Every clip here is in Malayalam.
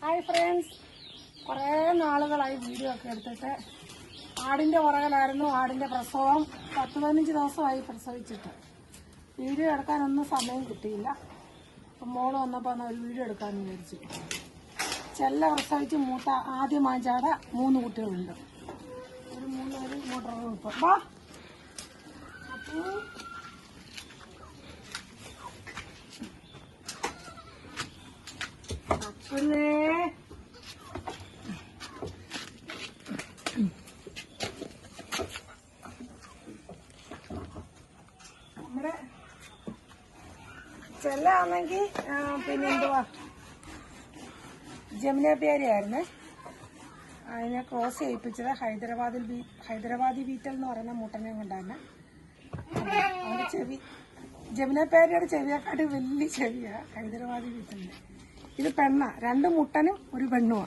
ഹായ് ഫ്രണ്ട്സ് കുറേ നാളുകളായി വീഡിയോ ഒക്കെ എടുത്തിട്ട് ആടിന്റെ പുറകിലായിരുന്നു ആടിന്റെ പ്രസവം. പത്ത് പതിനഞ്ച് ദിവസമായി പ്രസവിച്ചിട്ട്. വീഡിയോ എടുക്കാനൊന്നും സമയം കിട്ടിയില്ല. അപ്പം മോൾ വന്നപ്പോൾ എന്നാൽ ഒരു വീഡിയോ എടുക്കാൻ വിചാരിച്ചു. ചെല്ല പ്രസവിച്ച് മൂത്ത ആദ്യം മാഞ്ചാട മൂന്ന് കുട്ടികളുണ്ട്. ഒരു മൂന്ന് പേര് ഇങ്ങോട്ടുള്ള ഇപ്പം. വാ. അപ്പോൾ അപ്പുന്നേ നമ്മുടെ ചെല്ലാണെങ്കിൽ പിന്നെ എന്തുവാ ജമുന പേരയായിരുന്നേ അതിനെ ക്രോസ് ചെയ്യിപ്പിച്ചത് ഹൈദരാബാദിൽ ബീ ഹൈദരാബാദി ബീറ്റൽ എന്ന് പറയുന്ന മുട്ടനെ കൊണ്ടാണ്. അവന്റെ ചെവി ജമുനാപ്യാരിയുടെ ചെവിയെക്കാട്ടി വലിയ ചെവിയാണ് ഹൈദരാബാദി ബീറ്റലിന്റെ ഇത് പെണ്ണ രണ്ട് മുട്ടനും ഒരു പെണ്ണുമാ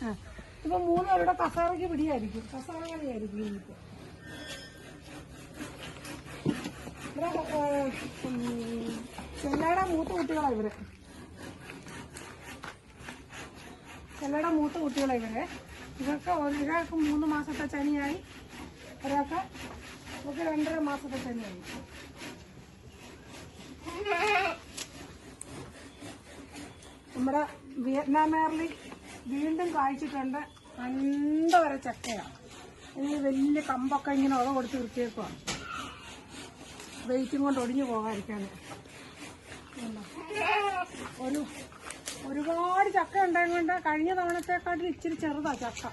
ആ, ഇപ്പൊ മൂന്ന് പേരുടെ കസാറയ്ക്ക് പിടിയായിരിക്കും. കസാറ കളിയായിരിക്കും ഇനിയിപ്പോ ചെല്ലയുടെ മൂത്ത കുട്ടികളാ ഇവർ. ചെല്ലയുടെ മൂത്ത കുട്ടികളാ ഇവരെ. ഇവർക്ക് ഒരാൾക്ക് മൂന്ന് മാസത്തെ ചനിയായി ഒരാൾക്ക് ഇവർക്ക് രണ്ടര മാസത്തെ ചനിയായി നമ്മുടെ വിയറ്റ്നാം എയർലി വീണ്ടും കായ്ച്ചിട്ടുണ്ട് കണ്ട വരെ ചക്കയാണ് ഈ വലിയ കമ്പൊക്കെ ഇങ്ങനെ ഉള കൊടുത്ത് വൃത്തിയേക്കുവാണ് വെയിറ്റും കൊണ്ട് ഒടിഞ്ഞു പോകാതിരിക്കാൻ ഒരു ഒരുപാട് ചക്ക ഉണ്ടായതുകൊണ്ട് കഴിഞ്ഞ തവണത്തെക്കാട്ടിൽ ഇച്ചിരി ചെറുതാ ചക്ക.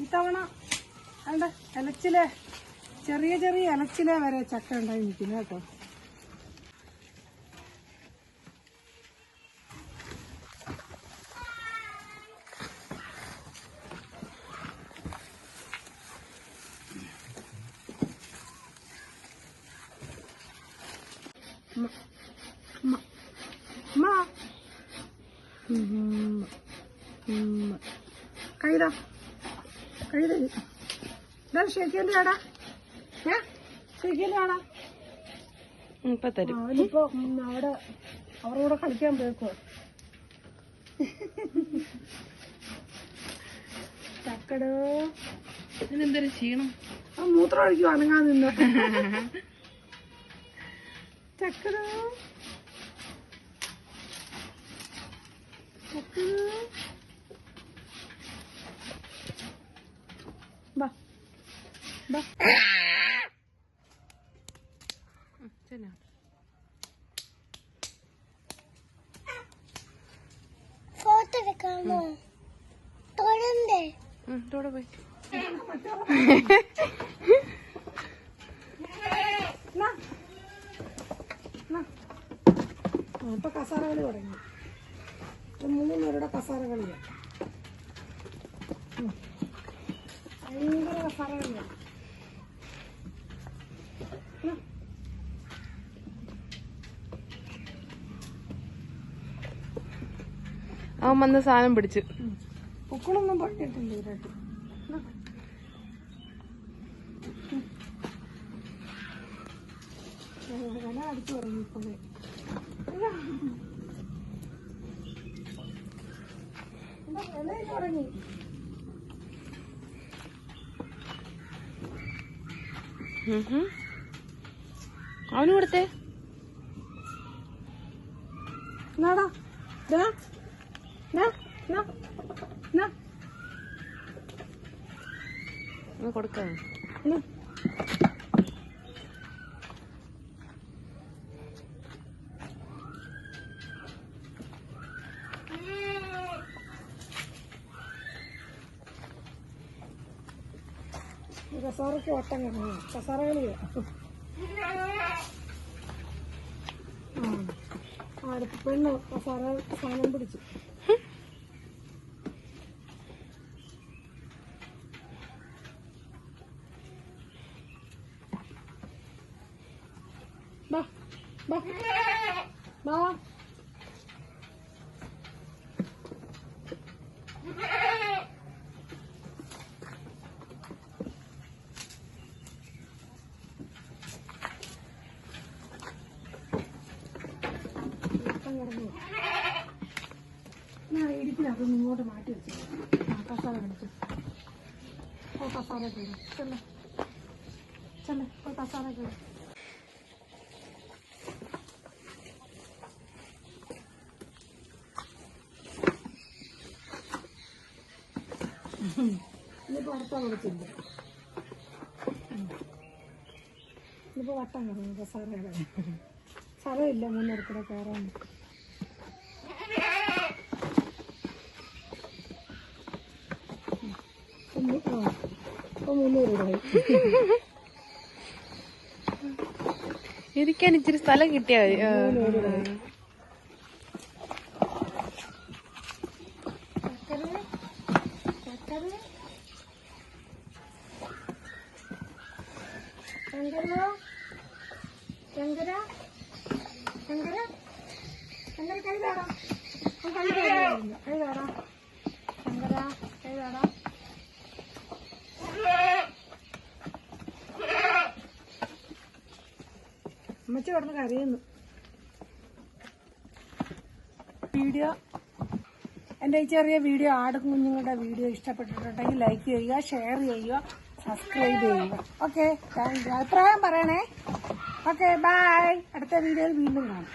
ഇത്തവണ അല്ല ഇലച്ചിലെ ചെറിയ ചെറിയ ഇലച്ചിലെ വരെ ചക്ക ഉണ്ടായി നിൽക്കുന്നു കേട്ടോ. കൈതാ കൈത ഇതാ ഷെയ്ക്കിന്റെ ആടാ. ഏ? ഷെയ്ക്കിന്റെ ആടാ. ഇപ്പൊ തരും. അവനിപ്പോ അവിടെ അവരുടെ കളിക്കാൻ പോയേക്കോ ചക്കടോ. ഇതിനെന്തൊരു ക്ഷീണം. ആ മൂത്രം ഒഴിക്കും അനങ്ങാൻ നിന്ന്. ചക്കടോ ബാ തൊഴണ്ടേ ഇതോടെ പോയി. നാ. നാ. ആ, ഇപ്പൊ കസാര കളി തുടങ്ങി മൂന്ന് പേരുടെ കസാര കളിയാ ഉം. ഭയങ്കര കസാര കളിയാ അവൻ വന്ന് സാധനം പിടിച്ച്. പൂക്കളൊന്നും കൊടുത്തേടാ ഇപ്പോഴേ. തുടങ്ങി. അവന് കൊടുത്തേ എന്നാടാ ദാ നാ നാ നാ ഒന്ന് കൊടുക്കാം കസാറയ്ക്ക് വട്ടം കാണുന്നു. കസാറ കളിയാ ആ അടുത്ത പെണ്ണ് കസാറ സാധനം പിടിച്ചു. Ba. Ba. Ba. ഇടിക്കിനകത്ത് ഇങ്ങോട്ട് മാറ്റി വെച്ചു ആ കസാല കടിച്ചു ഓ കസാല കയറി ചെല്ലേ ചെല്ലേ ഓ കസാല കയറി ഇനിയിപ്പോ അടുത്ത കുറച്ചില്ല ഇനിയിപ്പോ വട്ടം കറങ്ങും കസാര സ്ഥലമില്ല മുന്നേറക്കൂടെ കയറാൻ ഇരിക്കാൻ ഇച്ചിരി സ്ഥലം കിട്ടിയാ മതി ആ. ചക്കര ശങ്കരോ ശങ്കര? ശങ്കര? ശങ്കര കൈ താടാ കൈ താടാ കൈ താടാ ശങ്കര കൈ അമ്മച്ചി കിടന്ന് കരയുന്നു. വീഡിയോ എന്റെ ഈ ചെറിയ വീഡിയോ ആട് കുഞ്ഞുങ്ങളുടെ വീഡിയോ ഇഷ്ടപ്പെട്ടിട്ടുണ്ടെങ്കിൽ ലൈക്ക് ചെയ്യുക ഷെയർ ചെയ്യുക സബ്സ്ക്രൈബ് ചെയ്യുക. ഓക്കെ താങ്ക് യു അഭിപ്രായം പറയണേ. ഓക്കെ ബായ് അടുത്ത വീഡിയോയിൽ വീണ്ടും കാണാം.